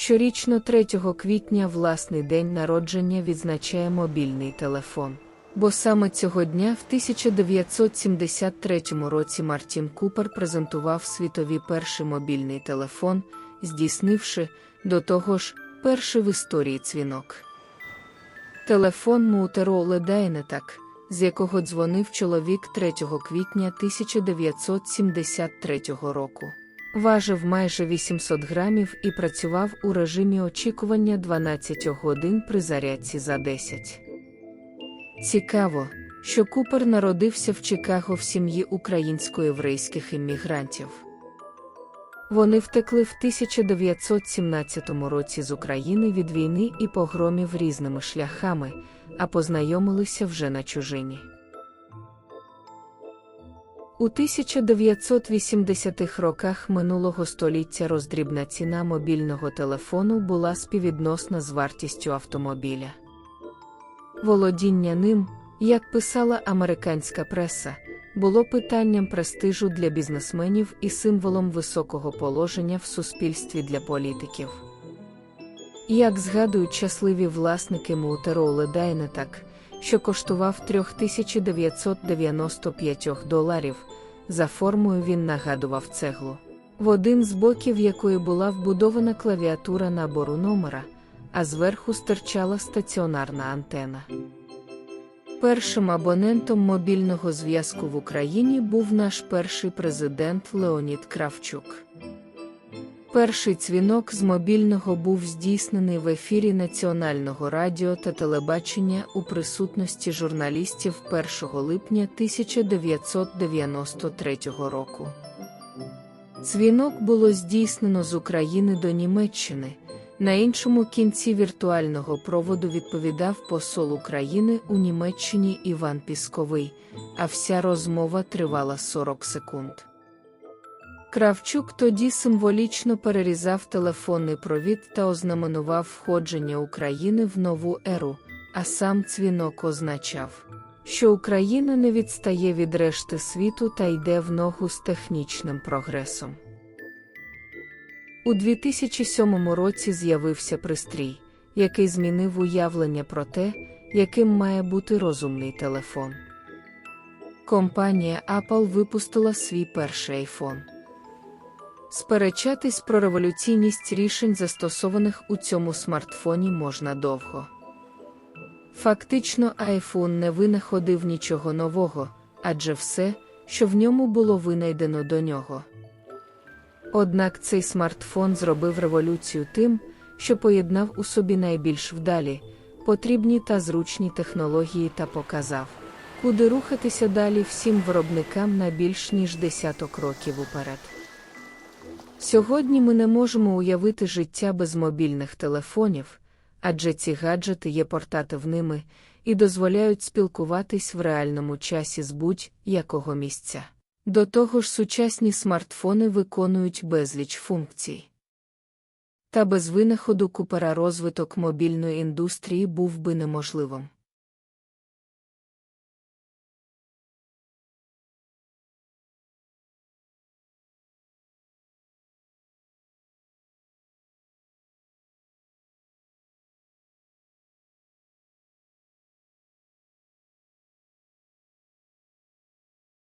Щорічно 3 квітня власний день народження відзначає мобільний телефон. Бо саме цього дня в 1973 році Мартін Купер презентував світові перший мобільний телефон, здійснивши, до того ж, перший в історії дзвінок. Телефон Motorola Dynatac, з якого дзвонив чоловік 3 квітня 1973 року. Важив майже 800 грамів і працював у режимі очікування 12 годин при зарядці за 10. Цікаво, що Купер народився в Чикаго в сім'ї українсько-єврейських іммігрантів. Вони втекли в 1917 році з України від війни і погромів різними шляхами, а познайомилися вже на чужині. У 1980-х роках минулого століття роздрібна ціна мобільного телефону була співвідносна з вартістю автомобіля. Володіння ним, як писала американська преса, було питанням престижу для бізнесменів і символом високого положення в суспільстві для політиків. Як згадують щасливі власники Motorola Dynatac, що коштував 3995 доларів, за формою він нагадував цеглу, в один з боків якої була вбудована клавіатура набору номера, а зверху стирчала стаціонарна антена. Першим абонентом мобільного зв'язку в Україні був наш перший президент Леонід Кравчук. Перший дзвінок з мобільного був здійснений в ефірі Національного радіо та телебачення у присутності журналістів 1 липня 1993 року. Дзвінок було здійснено з України до Німеччини. На іншому кінці віртуального проводу відповідав посол України у Німеччині Іван Пісковий, а вся розмова тривала 40 секунд. Кравчук тоді символічно перерізав телефонний провід та ознаменував входження України в нову еру, а сам дзвінок означав, що Україна не відстає від решти світу та йде в ногу з технічним прогресом. У 2007 році з'явився пристрій, який змінив уявлення про те, яким має бути розумний телефон. Компанія Apple випустила свій перший iPhone. Сперечатись про революційність рішень, застосованих у цьому смартфоні, можна довго. Фактично, iPhone не винаходив нічого нового, адже все, що в ньому було винайдено до нього. Однак цей смартфон зробив революцію тим, що поєднав у собі найбільш вдалі, потрібні та зручні технології та показав, куди рухатися далі всім виробникам на більш ніж десяток років уперед. Сьогодні ми не можемо уявити життя без мобільних телефонів, адже ці гаджети є портативними і дозволяють спілкуватись в реальному часі з будь-якого місця. До того ж, сучасні смартфони виконують безліч функцій. Та без винаходу купера розвиток мобільної індустрії був би неможливим.